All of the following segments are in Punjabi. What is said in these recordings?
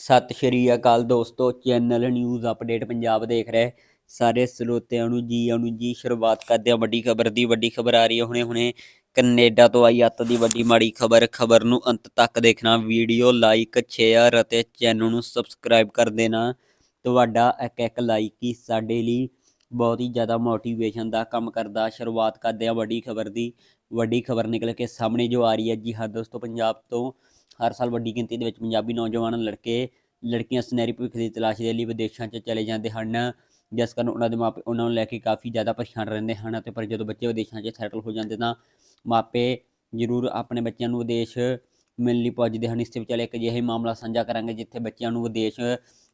ਸਤਿ ਸ਼੍ਰੀ ਅਕਾਲ ਦੋਸਤੋ, ਚੈਨਲ ਨਿਊਜ਼ ਅਪਡੇਟ ਪੰਜਾਬ ਦੇਖ ਰਹੇ ਸਾਰੇ ਸਰੋਤਿਆਂ ਨੂੰ ਜੀ ਆਇਆਂ ਨੂੰ ਜੀ, ਸ਼ੁਰੂਆਤ ਕਰਦੇ ਹਾਂ ਵੱਡੀ ਖਬਰ ਦੀ। ਵੱਡੀ ਖਬਰ ਆ ਰਹੀ ਹੈ ਹੁਣੇ ਹੁਣੇ, ਕੈਨੇਡਾ ਤੋਂ ਆਈ ਅੱਤ ਦੀ ਵੱਡੀ ਮਾੜੀ ਖਬਰ। ਖਬਰ ਨੂੰ ਅੰਤ ਤੱਕ ਦੇਖਣਾ, ਵੀਡੀਓ ਲਾਈਕ ਸ਼ੇਅਰ ਅਤੇ ਚੈਨਲ ਨੂੰ ਸਬਸਕ੍ਰਾਈਬ ਕਰ ਦੇਣਾ। ਤੁਹਾਡਾ ਇੱਕ ਇੱਕ ਲਾਈਕ ਹੀ ਸਾਡੇ ਲਈ ਬਹੁਤ ਹੀ ਜ਼ਿਆਦਾ ਮੋਟੀਵੇਸ਼ਨ ਦਾ ਕੰਮ ਕਰਦਾ। ਸ਼ੁਰੂਆਤ ਕਰਦੇ ਹਾਂ ਵੱਡੀ ਖਬਰ ਦੀ। ਵੱਡੀ ਖਬਰ ਨਿਕਲ ਕੇ ਸਾਹਮਣੇ ਜੋ ਆ ਰਹੀ ਹੈ ਜੀ, ਹਾਂ ਦੋਸਤੋ, ਪੰਜਾਬ ਤੋਂ ਹਰ ਸਾਲ ਵੱਡੀ ਗਿਣਤੀ ਦੇ ਵਿੱਚ ਪੰਜਾਬੀ ਨੌਜਵਾਨ ਲੜਕੇ, ਲੜਕੀਆਂ ਸੁਨਹਿਰੀ ਭਵਿੱਖ ਦੀ ਤਲਾਸ਼ ਦੇ ਲਈ ਵਿਦੇਸ਼ਾਂ 'ਚ ਚਲੇ ਜਾਂਦੇ ਹਨ, ਜਿਸ ਕਾਰਨ ਉਹਨਾਂ ਦੇ ਮਾਪੇ ਉਹਨਾਂ ਨੂੰ ਲੈ ਕੇ ਕਾਫੀ ਜ਼ਿਆਦਾ ਪਰੇਸ਼ਾਨ ਰਹਿੰਦੇ ਹਨ ਅਤੇ ਪਰ ਜਦੋਂ ਬੱਚੇ ਵਿਦੇਸ਼ਾਂ 'ਚ ਸੈਟਲ ਹੋ ਜਾਂਦੇ ਤਾਂ ਮਾਪੇ ਜ਼ਰੂਰ ਆਪਣੇ ਬੱਚਿਆਂ ਨੂੰ ਵਿਦੇਸ਼ ਮਿਲਣ ਲਈ ਪੁੱਜਦੇ ਹਨ। ਇਸ ਦੇ ਵਿਚਾਲੇ ਇੱਕ ਅਜਿਹਾ ਮਾਮਲਾ ਸਾਂਝਾ ਕਰਾਂਗੇ ਜਿੱਥੇ ਬੱਚਿਆਂ ਨੂੰ ਵਿਦੇਸ਼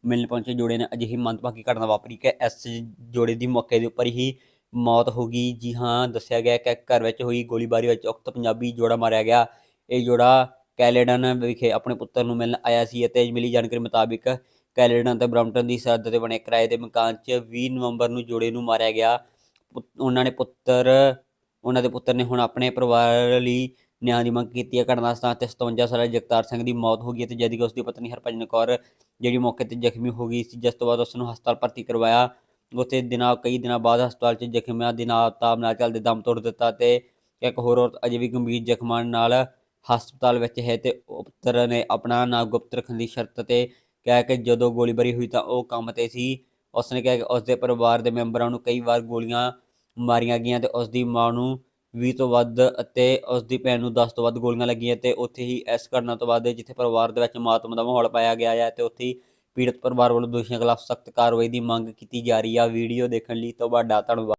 ਮਿਲਣ ਪਹੁੰਚੇ ਜੋੜੇ ਨੇ ਅਜਿਹੀ ਮੰਦਭਾਗੀ ਘਟਨਾ ਵਾਪਰੀ ਕਿ ਇਸ ਜੋੜੇ ਦੀ ਮੌਕੇ ਦੇ ਉੱਪਰ ਹੀ ਮੌਤ ਹੋ ਗਈ। ਜੀ ਹਾਂ, ਦੱਸਿਆ ਗਿਆ ਕਿ ਘਰ ਵਿੱਚ ਹੋਈ ਗੋਲੀਬਾਰੀ ਵਿੱਚ ਉਕਤ ਪੰਜਾਬੀ ਜੋੜਾ ਮਾਰਿਆ ਗਿਆ। ਇਹ ਜੋੜਾ ਕੈਲੇਡਨ ਵਿਖੇ ਆਪਣੇ ਪੁੱਤਰ ਨੂੰ ਮਿਲਣ ਆਇਆ ਸੀ ਅਤੇ ਮਿਲੀ ਜਾਣਕਾਰੀ ਮੁਤਾਬਿਕ ਕੈਲੇਡਨ ਅਤੇ ਬ੍ਰੈਂਪਟਨ ਦੀ ਸਰਹੱਦ ਤੇ ਬਣੇ ਕਿਰਾਏ ਦੇ ਮਕਾਨ 'ਚ 20 ਨਵੰਬਰ ਨੂੰ ਜੋੜੇ ਨੂੰ ਮਾਰਿਆ ਗਿਆ। ਪੁੱਤ- ਉਹਨਾਂ ਨੇ ਪੁੱਤਰ, ਉਹਨਾਂ ਦੇ ਪੁੱਤਰ ਨੇ ਹੁਣ ਆਪਣੇ ਪਰਿਵਾਰ ਲਈ ਨਿਆਂ ਦੀ ਮੰਗ ਕੀਤੀ ਹੈ। ਘਟਨਾ ਸਥਾਨ ਤੇ 57 ਸਾਲਾ ਜਗਤਾਰ ਸਿੰਘ ਦੀ ਮੌਤ ਹੋ ਗਈ ਤੇ ਜਦਕਿ ਉਸ ਦੀ ਪਤਨੀ ਹਰਭਜਨ ਕੌਰ, ਜਿਹੜੀ ਮੌਕੇ ਤੇ ਜ਼ਖਮੀ ਹੋ ਗਈ ਸੀ, ਜਿਸ ਤੋਂ ਬਾਅਦ ਉਸ ਨੂੰ ਹਸਪਤਾਲ ਭਰਤੀ ਕਰਵਾਇਆ। ਉੱਥੇ ਦਿਨਾਂ, ਕਈ ਦਿਨਾਂ ਬਾਅਦ ਹਸਪਤਾਲ 'ਚ ਜ਼ਖਮੀਆਂ ਦੇ ਨਾਲ ਤਾਬ ਨਾਲ ਚੱਲਦੇ ਦਮ ਤੋੜ ਦਿੱਤਾ ਤੇ ਇੱਕ ਹੋਰ ਔਰਤ ਅਜੇ ਵੀ ਗੰਭੀਰ ਜ਼ਖਮਾਂ ਨਾਲ ਹਸਪਤਾਲ ਵਿੱਚ ਹੈ ਤੇ ਉਹ ਪੁੱਤਰ ਨੇ ਆਪਣਾ ਨਾਮ ਗੁਪਤ ਰੱਖਣ ਦੀ ਸ਼ਰਤ ਤੇ ਕਿਹਾ ਕਿ ਜਦੋਂ ਗੋਲੀਬਾਰੀ ਹੋਈ ਤਾਂ ਉਹ ਕੰਮ ਤੇ ਸੀ। ਉਸਨੇ ਕਿਹਾ ਕਿ ਉਸਦੇ ਪਰਿਵਾਰ ਦੇ ਮੈਂਬਰਾਂ ਨੂੰ ਕਈ ਵਾਰ ਗੋਲੀਆਂ ਮਾਰੀਆਂ ਗਈਆਂ ਤੇ ਉਸਦੀ ਮਾਂ ਨੂੰ 20 ਤੋਂ ਵੱਧ ਅਤੇ ਉਸਦੀ ਭੈਣ ਨੂੰ 10 ਤੋਂ ਵੱਧ ਗੋਲੀਆਂ ਲੱਗੀਆਂ ਤੇ ਉੱਥੇ ਹੀ ਇਸ ਘਟਨਾ ਤੋਂ ਬਾਅਦ ਜਿੱਥੇ ਪਰਿਵਾਰ ਦੇ ਵਿੱਚ ਮਾਤਮ ਦਾ ਮਾਹੌਲ ਪਾਇਆ ਗਿਆ ਹੈ ਤੇ ਉੱਥੇ ਪੀੜਤ ਪਰਿਵਾਰ ਵੱਲੋਂ ਦੋਸ਼ੀਆਂ ਖਿਲਾਫ ਸਖਤ ਕਾਰਵਾਈ ਦੀ ਮੰਗ ਕੀਤੀ ਜਾ ਰਹੀ ਆ। ਵੀਡੀਓ ਦੇਖਣ ਲਈ ਤੁਹਾਡਾ ਧੰਨਵਾਦ।